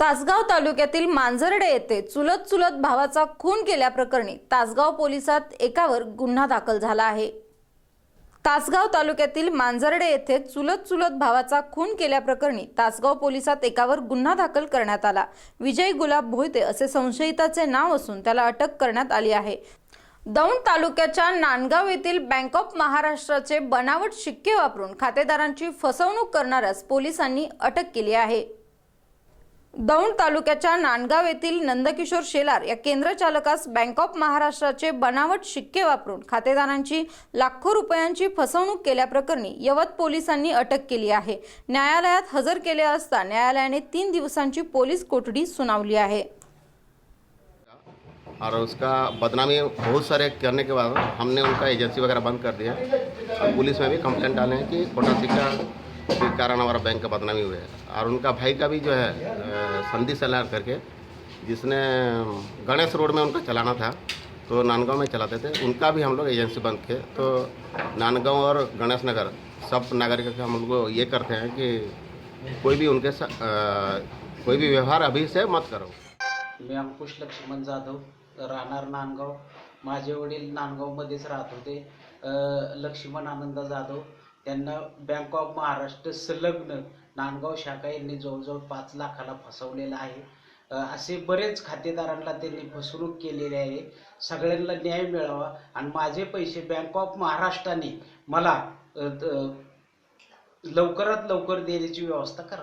तासगाव तालुक्यातील मांजर्डे येथे चुलत चुलत भावाचा खून केल्याप्रकरणी तासगाव पोलिसात एकावर गुन्हा दाखल झाला आहे. तासगाव तालुक्यातील मांजर्डे येथे चुलत चुलत भावाचा खून केल्याप्रकरणी तासगाव पोलिसात एकावर गुन्हा दाखल करण्यात आला. विजय गुलाब भोयते असे संशयिताचे नाव असून त्याला अटक करण्यात आली आहे. दौंड तालुक्याच्या नांदगाव येथील बँक ऑफ महाराष्ट्राचे बनावट शिक्के वापरून खातेदारांची फसवणूक करणाऱ्यास पोलिसांनी अटक केली आहे. दौंड तालुक्याच्या नांदगाव येथील नंदकिशोर शेलार या केंद्र चालकास बँक ऑफ महाराष्ट्राचे बनावट शिक्के वापरून खातेदारांची लाखो रुपयांची फसवणूक केल्याप्रकरणी यवत पोलिसांनी अटक केली आहे. न्यायालयात हजर केले असता न्यायालयाने तीन दिवसांची पोलीस कोठडी सुनावली आहे. और उसका बदनामी बहुत सारे करने के बाद हमने उनका एजेंसी वगैरह बंद कर दिया। और पुलिस में भी कंप्लेंट डाले हैं कि कोटा सिक्का के कारण हमारा बैंक का बदनामी हुआ है। और उनका भाई का भी जो है संदी संदीप सलार करके जिसने गणेश रोड में उनका चलाना था तो नानगांव में चलाते थे। उनका भी हम लोग एजेंसी बंद किए। तो नानगांव और गणेश नगर सब नागरिक का हम लोग ये करते हैं कि कोई भी उनके आ, कोई भी व्यवहार अभी से मत करो। मी अंकुश लक्ष्मण जाधव राहणार नांदगाव माझे वडील नांदगावमध्येच राहत होते. लक्ष्मण आनंद जाधव. त्यांना बँक ऑफ महाराष्ट्र संलग्न नांदगाव शाखा यांनी जवळजवळ पाच लाखाला फसवलेलं आहे. असे बरेच खातेदारांना त्यांनी फसवणूक केलेली आहे. सगळ्यांना न्याय मिळावा आणि माझे पैसे बँक ऑफ महाराष्ट्राने मला लवकरात लवकर देण्याची व्यवस्था करा.